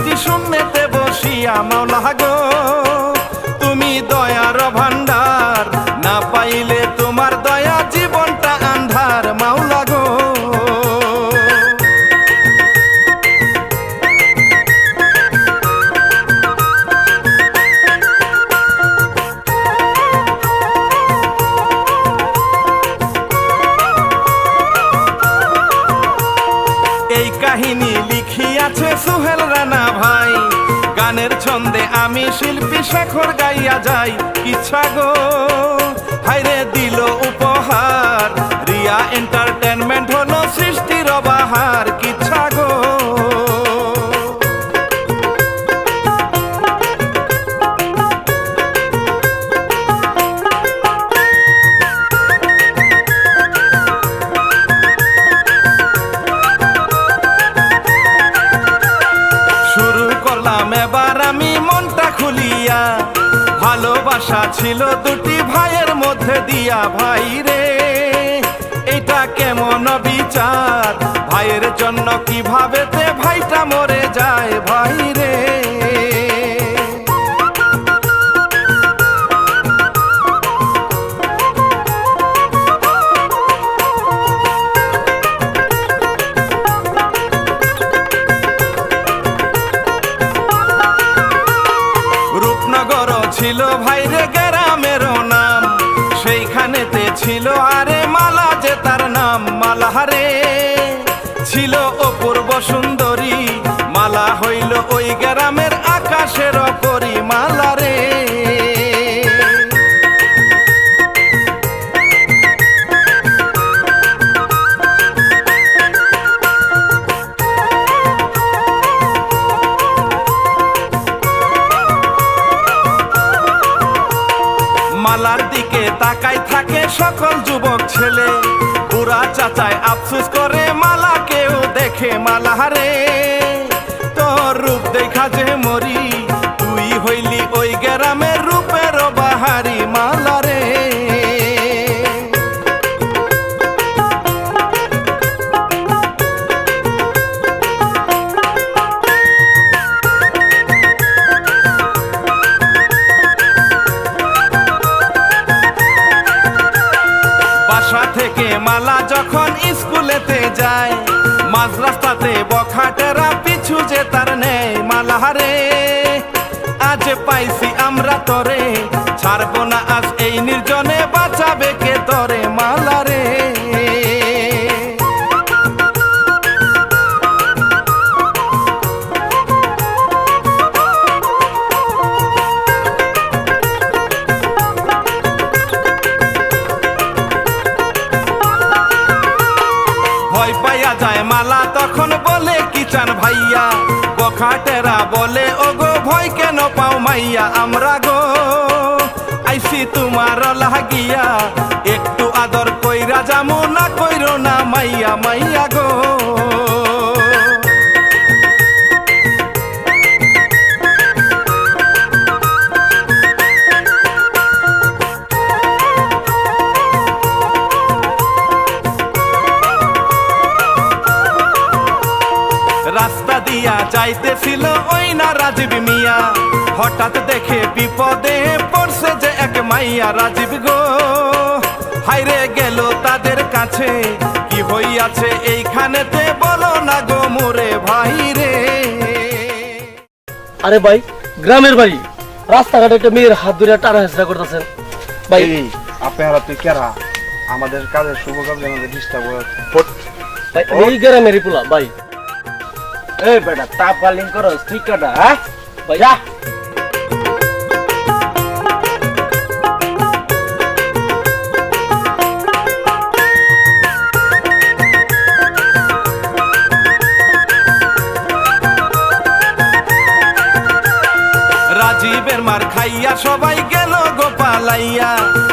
সৃষ্টি শূন্যতে বসিয়া মাওলা গো। কাহিনী লিখিয়াছে সুহেল রানা ভাই। গানের ছন্দে আমি শিল্পী শেখর গাইয়া যাই। ইচ্ছা গো হাইরে দিল উপহার। রিয়া এন্টারটেনমেন্ট হলো সৃষ্টির দিয়া ভাই রে এটা কেমন বিচার ভাইয়ের জন্য কীভাবে বখাটেরা পিছু যে তার নেই মালাহারে আজ পাইছি আমরা তরে, ছাড়বো না আজ এই নির্জনে। বখাটেরা বলে, ওগো, ভয় কেন পাও মাইয়া আমরা গো? আইসি তোমার লাগিয়া, একটু আদর কইরা যামু, না কইরো না মাইয়া মাইয়া কাছে কি হইয়াছে এইখানেতে? বলো না গো মোরে ভাই রে। আরে ভাই গ্রামের বাড়ি। রাস্তাঘাটে একটা মেয়ের হাত ধরে টানা হেসরা করতেছেন। ভাই আপনারা তুই কেরা? আমাদের কাজের শুভ কাজে আমাদের ডিস্টার্ব ভাই এই গ্রামেরই পোলা ভাই। এই বেটা তাপ গালিং করো ঠিক কাটা হ্যাঁ? ভাই যা খাইয়া সবাই গেল গোপালাইয়া।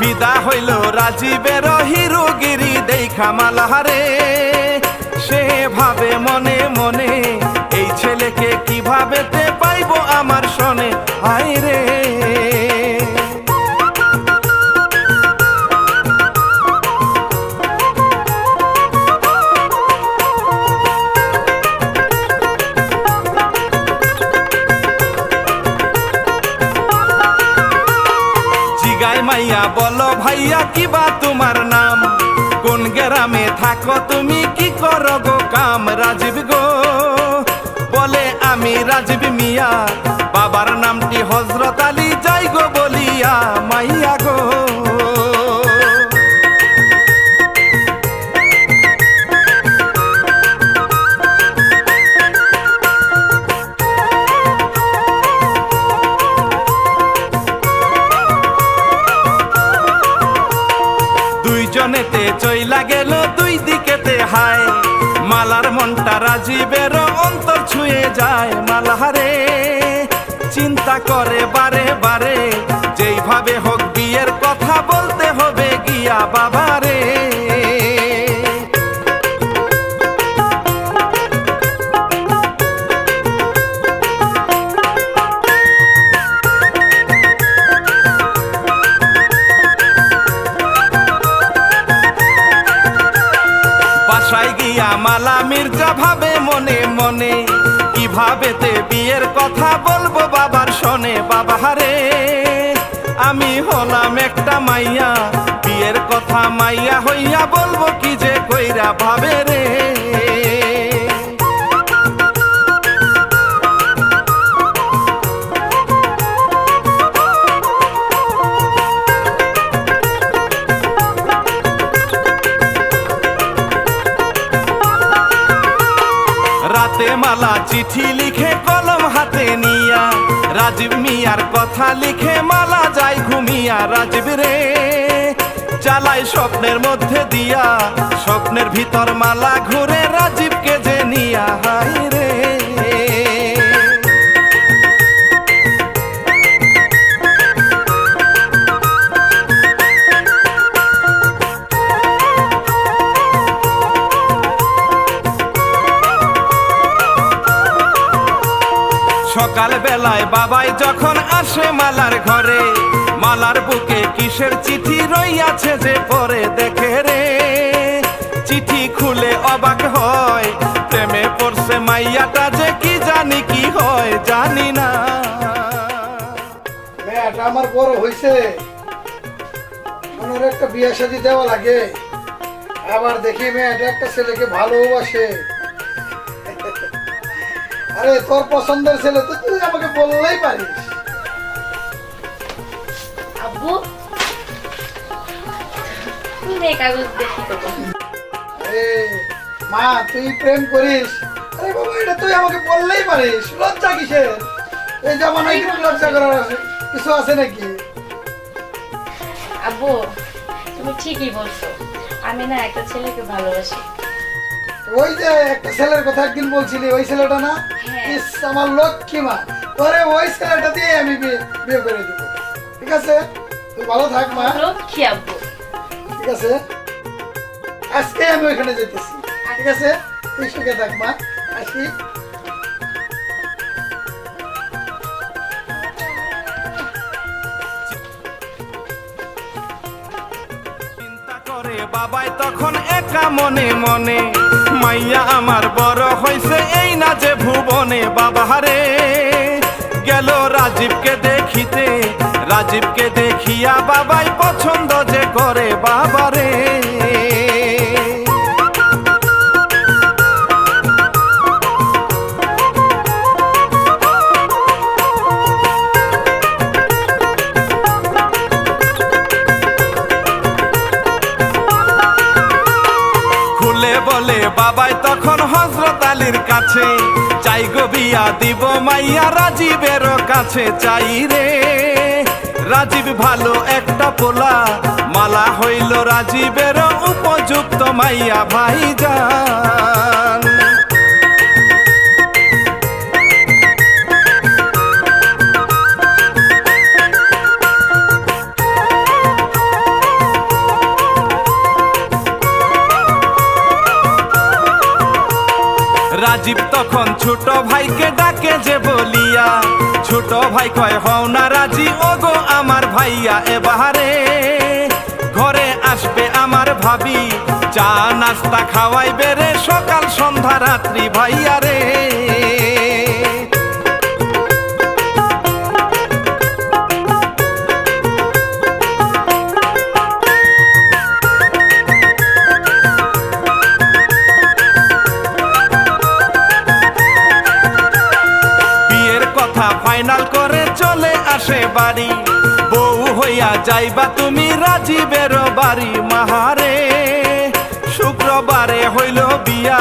বিদা হইল রাজীবের হিরুগিরি, দেখা মালাহারে সে ভাবে মনে মনে এই ছেলেকে কীভাবে পাইব পাইবো আমার সনে আই রে তুমি কি করো কাম রাজীব গো? বলে আমি রাজীব মিয়া। ছুঁয়ে যায় মালহারে। চিন্তা করে বারে বারে, যেইভাবে হোক বিয়ের কথা বলতে হবে গিয়া বাবারে। কীভাবে বিয়ের কথা বলব বাবার শোনে বাবা রে আমি হলাম একটা মাইয়া। বিয়ের কথা মাইয়া হইয়া বলব কি যে কইরা ভাবে রে? রাতে চিঠি লিখে কলম হাতে নিয়া, রাজীব মিয়ার কথা লিখে মালা যাই ঘুমিয়া, রাজীব রে। চালাই স্বপ্নের মধ্যে দিয়া, স্বপ্নের ভিতর মালা ঘুরে রাজীবকে যে নিয়া হাই রে। সকাল বেলায় বাবাই যখন আসে মালার ঘরে, মালার বুকে কিসের চিঠি রইয়াছে যে পরে দেখে রে? চিঠি খুলে অবাক হয়, প্রেমে পড়ছে মাইয়াটা যে কি জানি কি হয়, জানি না। আমার বড় হইছে। ওনার একটা বিয়ে শাদি দেওয়া লাগে। আবার দেখি মেয়েটা একটা ছেলেকে ভালোবাসে। আরে তোর পছন্দের ছেলে তো তুই আমাকে বললেই পারিস। আব্বু তুমি কাগজ দেখি তো মা তুই প্রেম করিস। আরে বাবা এটা তুই আমাকে বললেই পারিস। লজ্জা কিসের? এই জামানায় কি লজ্জা করার আছে কিছু আছে নাকি? আব্বু তুমি ঠিকই বলছো। আমি না একটা ছেলেকে ভালোবাসি। ওই যে একটা ছেলের কথা একদিন বলছিলি ওই ছেলেটা না? হ্যাঁ। ইস আমার লক্ষ্মী মা। পরে ওই ছেলেটা দিয়ে আমি বিয়ে বিয়ে করে দিব। ঠিক আছে? তুই ভালো থাক মা। লক্ষ্মী আব্বু। ঠিক আছে? আজকে আমি ওইখানে যেতেছি ঠিক আছে? তুই সুখে থাক মা। আসি। বাবাই তখন একা মনে মনে, মাইয়া, আমার বড় হইছে এই না যে ভুবনে বাবা রে। গেল রাজীবকে দেখিতে, রাজীবকে দেখিয়া বাবাই পছন্দ যে করে বাবারে বাবাই তখন হজরত আলীর কাছে চাই গো বিয়া দিব মাইয়া, রাজীবের কাছে চাই রে। রাজীব ভালো একটা পোলা, মালা হইল রাজীবের উপযুক্ত মাইয়া ভাইজান তখন ছোট ভাইকে ডাকে যে বলিয়া, ছোট ভাই কয়, হও না রাজি, ওগো আমার ভাইয়া, এবারে ঘরে আসবে আমার ভাবি, চা নাস্তা খাওয়াই বেড়ে সকাল সন্ধ্যা রাত্রি ভাইয়া রে। যাইবা তুমি রাজীবের বাড়ি মাহারে। শুক্রবারে হইল বিয়া,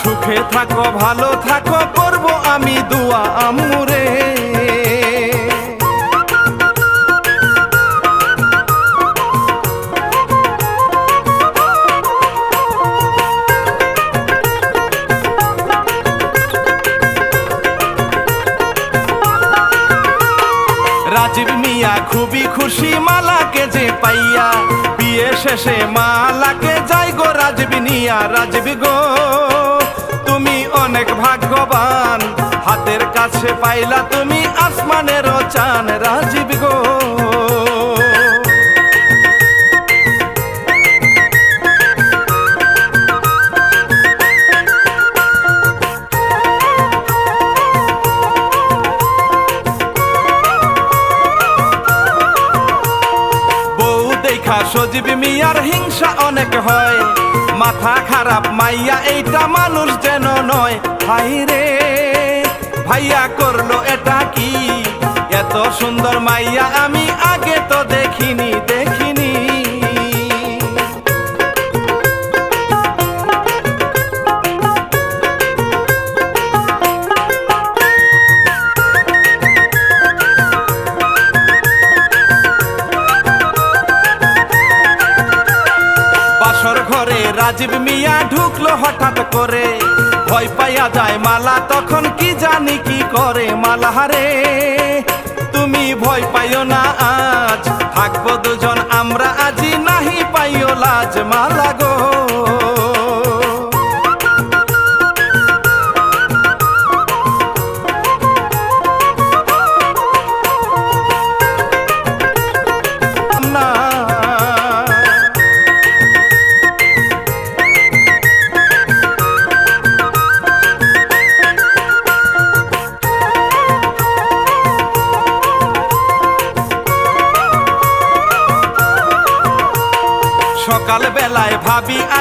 সুখে থাকো, ভালো থাকো, করব আমি দুয়া আমুরে। বিয়ে মা লাগে যাই গো রাজবিনিয়া নিয়া, রাজীব গো। তুমি অনেক ভাগ্যবান, হাতের কাছে পাইলা তুমি আসমানের চান, রাজীব গো। দেখা সজীব মিয়ার হিংসা অনেক হয়। মাথা খারাপ মাইয়া এইটা মানুষ যেন নয়। ভাই রে, ভাইয়া করল এটা কি? এত সুন্দর মাইয়া আমি আগে তো দেখিনি দেখিনি। রাজীব মিয়া ঢুকলো হঠাৎ করে। ভয় পাইয়া যায় মালা, তখন কি জানি কি করে মালা রে তুমি ভয় পাইও না আজ, থাকব দুজন, আমরা আজি নাহি পাইও লাজ মালা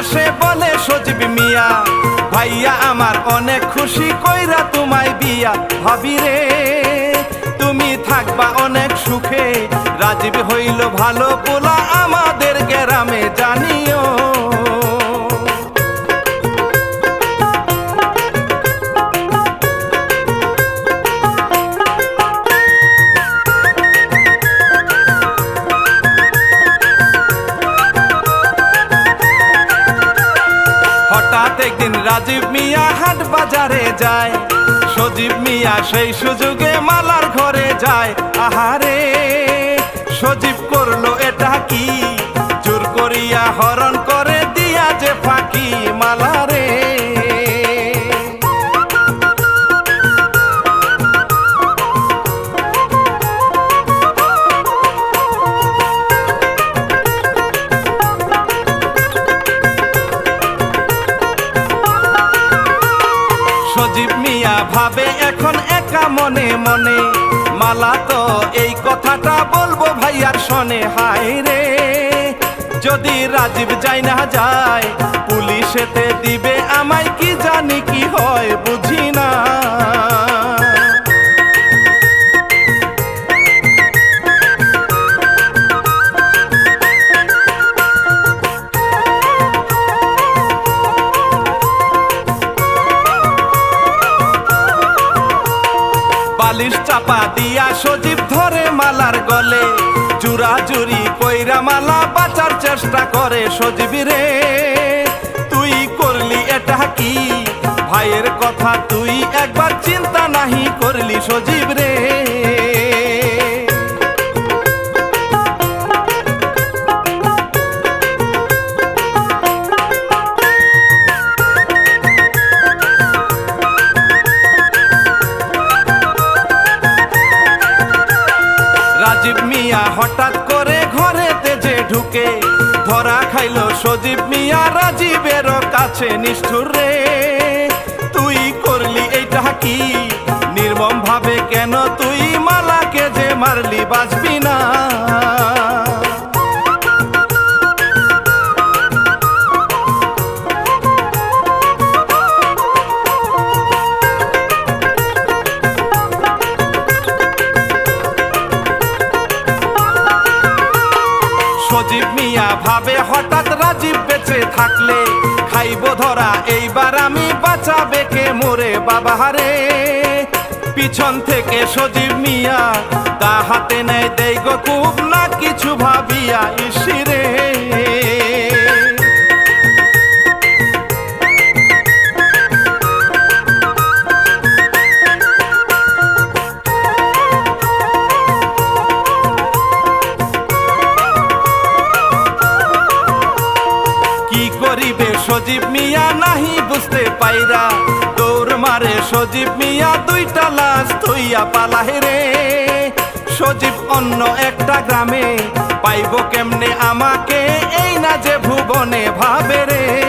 আসে বলে, সজীব মিয়া, ভাইয়া আমার অনেক খুশি, কইরা তোমায় বিয়া ভাবি রে। তুমি থাকবা অনেক সুখে, রাজীব হইল ভালো সজীব মিয়া সেই সুযোগে মালার ঘরে যায়। আহারে সজীব করল এটা কি? এই কথাটা বলব ভাইয়ার শোনে হায় রে। যদি রাজীব যাই না যায় চেষ্টা করে সজবি রে। তুই করলি এটা কি? ভাইয়ের কথা তুই একবার চিন্তা নাহি করলি সজীব রে। রাজীব মিয়া হঠাৎ করে ঘরেতে যে ঢুকে মিয়া রাজীবের কাছে নিষ্ঠুর রে। তুই করলি এইটা কি? নির্মম ভাবে কেন তুই মালাকে যে মারলি, বাঁচবি না? হঠাৎ রাজীব বেঁচে থাকলে খাইব ধরা, এইবার আমি বাঁচাবে কে মোরে বাবা রে পিছন থেকে সজীব মিয়া, তা হাতে নেয় দেই গো খুব, না কিছু ভাবিয়া ইসিরে। সজীব মিয়া, দুইটা লাশ থইয়া পালাহে রে। সজীব অন্য একটা গ্রামে, পাইব কেমনে আমাকে? এই না যে ভুবনে ভাবে রে।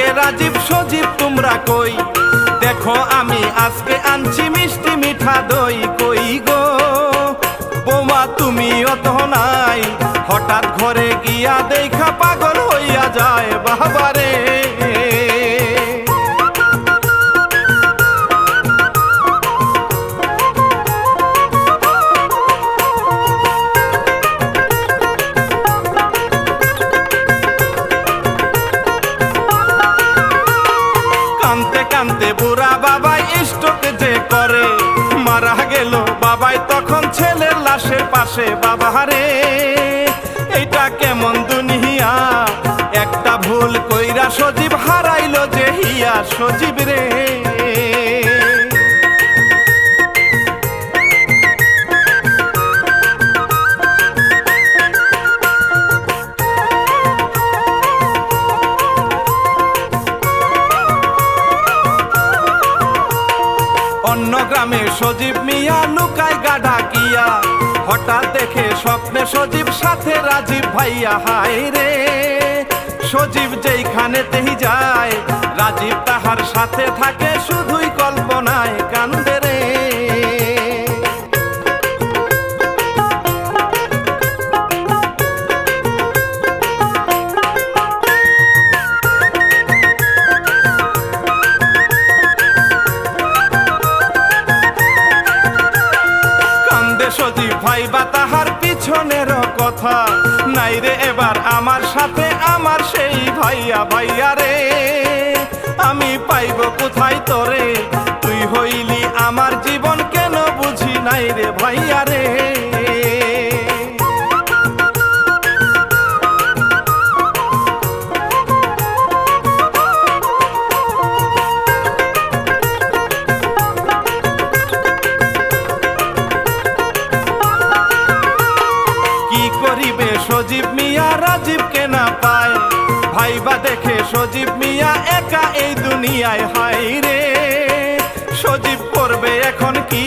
আসে ডাকে রাজীব সজীব, তোমরা কই? দেখো আমি আজকে আনছি মিষ্টি মিঠা দই, কই গো? বোমা তুমি অত নাই, হঠাৎ ঘরে গিয়া দেখা পাগল সজীব রে। অন্য গ্রামে সজীব মিয়া লুকায় গাডা কিয়া। হঠাৎ দেখে স্বপ্নে সজীব সাথে রাজীব ভাইয়া, হায় রে। সজীব যেইখানে তেহি যায়, রাজীব তাহার সাথে থাকে শুধুই কল্পনায় কান্দে রে সজীব ভাই বা তাহার পিছনের কথা, নাই রে এবার আমার সাথে আমার ভাইয়া ভাইয়া রে, আমি পাইব কোথায় তোরে? তুই হইলি আমার জীবন কেন বুঝি নাই রে ভাইয়া রে। সজীব মিয়া একা এই দুনিয়ায় হাই রে। সজীব করবে এখন কি?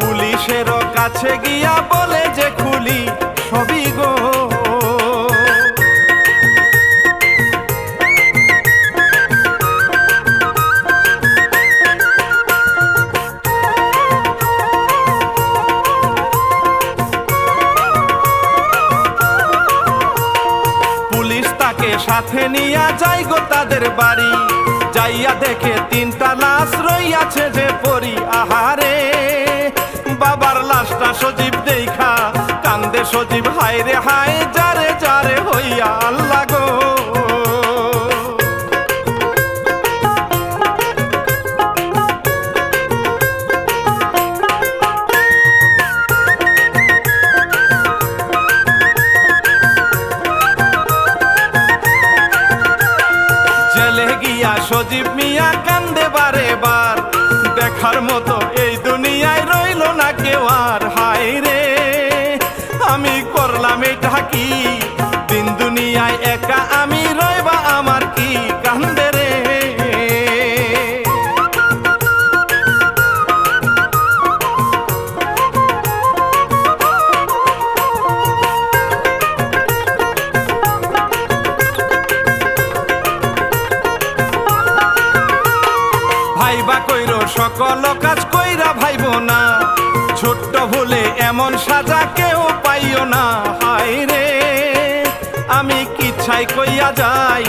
পুলিশেরও কাছে গিয়া হায় রে হায় সকল কাজ কইরা ভাইব না। ছোট্ট ভুলে এমন সাজা কেউ পাইও না। হায় রে, আমি কি ছাই কইয়া যাই?